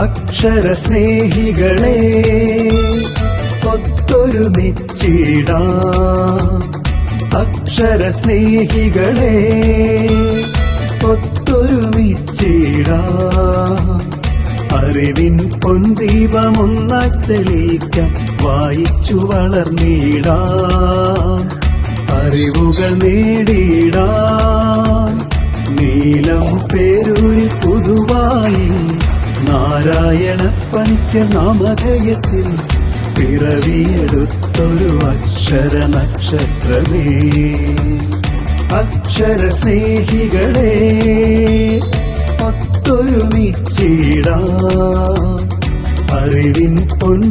അക്ഷര സ്നേഹികളെ ഒത്തൊരുമിച്ചിട അക്ഷര സ്നേഹികളെ ഒത്തൊരുമിച്ചിട അറിവിൻ പൊന്തീപമൊന്നായി വായിച്ചു വളർന്നിടാം. അറിവുകൾ നേടിയിടാം. നീലം പേരൊരു പുതുവായി നാരായണ നാമധേയത്തിൽ പിറവിയെടുത്തൊരു അക്ഷര നക്ഷത്രമേ അക്ഷര സ്നേഹികളെ ഒത്തൊരുമിച്ചിടാം അറിവിൻ പൊൻ